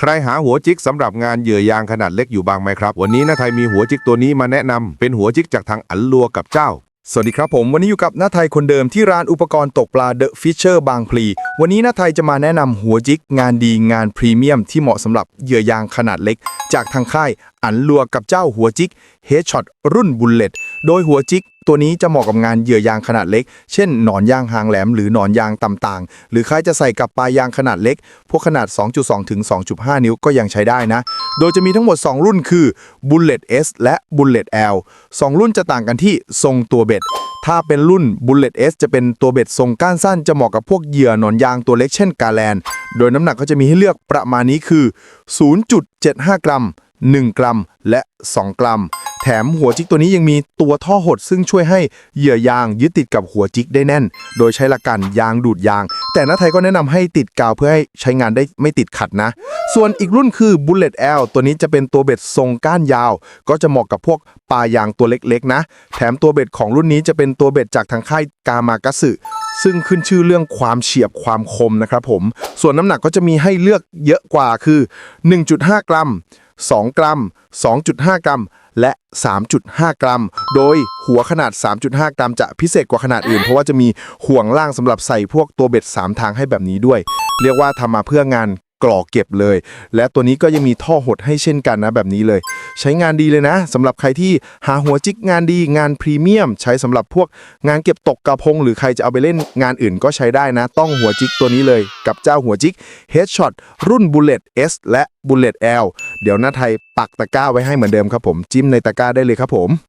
ใครหาหัวจิกสำหรับงานเหยื่อยางขนาดเล็กอยู่บ้างไหมครับ วันนี้นาไทยมีหัวจิกตัวนี้มาแนะนำเป็นหัวจิกจากทางอันลัวกับเจ้า สวัสดีครับผมวันนี้อยู่กับน้าไทยคนเดิมที่ร้านอุปกรณ์ตกปลาเดอะฟิชเชอร์บางพลี วันนี้น้าไทยจะมาแนะนำหัวจิกงานดีงานพรีเมียมที่เหมาะสำหรับเหยื่อยางขนาดเล็ก จากทางค่ายอันลัวกับเจ้าหัวจิก เฮดช็อตรุ่นบุลเลตโดยหัวจิกตัวนี้จะเหมาะกับงานเหยื่อยางขนาดเล็ก เช่นหนอนยางหางแหลมหรือหนอนยางต่ำๆหรือใครจะใส่กับปลายางขนาดเล็ก พวกขนาด 2.2 ถึง 2.5 นิ้วก็ยังใช้ได้นะ โดยจะมีทั้งหมด 2 รุ่นคือ Bullet S และ Bullet L 2 รุ่นจะต่างกันที่ทรงตัวเบ็ด ถ้าเป็นรุ่น Bullet S จะเป็นตัวเบ็ดทรงก้านสั้นจะเหมาะกับพวกเหยื่อหนอนยางตัวเล็กเช่นกาแลน โดยน้ำหนักก็จะมีให้เลือกประมาณนี้คือ 0.75 กรัม 1 กรัม และ 2 กรัม แถมหัวจิกตัวนี้ยังมีตัวท่อหดซึ่งช่วยให้เหยื่อยางยึดติดกับหัวจิกได้แน่น โดยใช้หลักการยางดูดยาง แต่น้าไทยก็แนะนำให้ติดกาวเพื่อให้ใช้งานได้ไม่ติดขัดนะ ส่วนอีกรุ่นคือ Bullet L ตัวนี้จะเป็นตัวเบ็ดทรงก้านยาว ก็จะเหมาะกับพวกปลายางตัวเล็กๆนะ แถมตัวเบ็ดของรุ่นนี้จะเป็นตัวเบ็ดจากทางค่ายกามากะสึซึ่งขึ้นชื่อเรื่องความเฉียบความคมนะครับผม ส่วนน้ำหนักก็จะมีให้เลือกเยอะกว่าคือ 1.5 กรัม 2 กรัม 2.5 กรัม และ 3.5 กรัม โดยหัวขนาด 3.5 กรัม จะพิเศษกว่าขนาดอื่น เพราะว่าจะมีห่วงล่างสำหรับใส่พวกตัวเบ็ด 3 ทางให้แบบนี้ด้วย เรียกว่าทำมาเพื่องาน กรอกเก็บเลย และตัวนี้ก็ยังมีท่อหดให้เช่นกันนะแบบนี้เลย ใช้งานดีเลยนะสำหรับใครที่หาหัวจิกงานดีงานพรีเมียม ใช้สำหรับพวกงานเก็บตกกระพง หรือใครจะเอาไปเล่นงานอื่นก็ใช้ได้นะ ต้องหัวจิกตัวนี้เลยกับเจ้าหัวจิก Headshot รุ่น Bullet S และ Bullet L เดี๋ยวหน้าไทยปักตะกร้าไว้ให้เหมือนเดิมครับผมจิ้มในตะกร้าได้เลยครับผม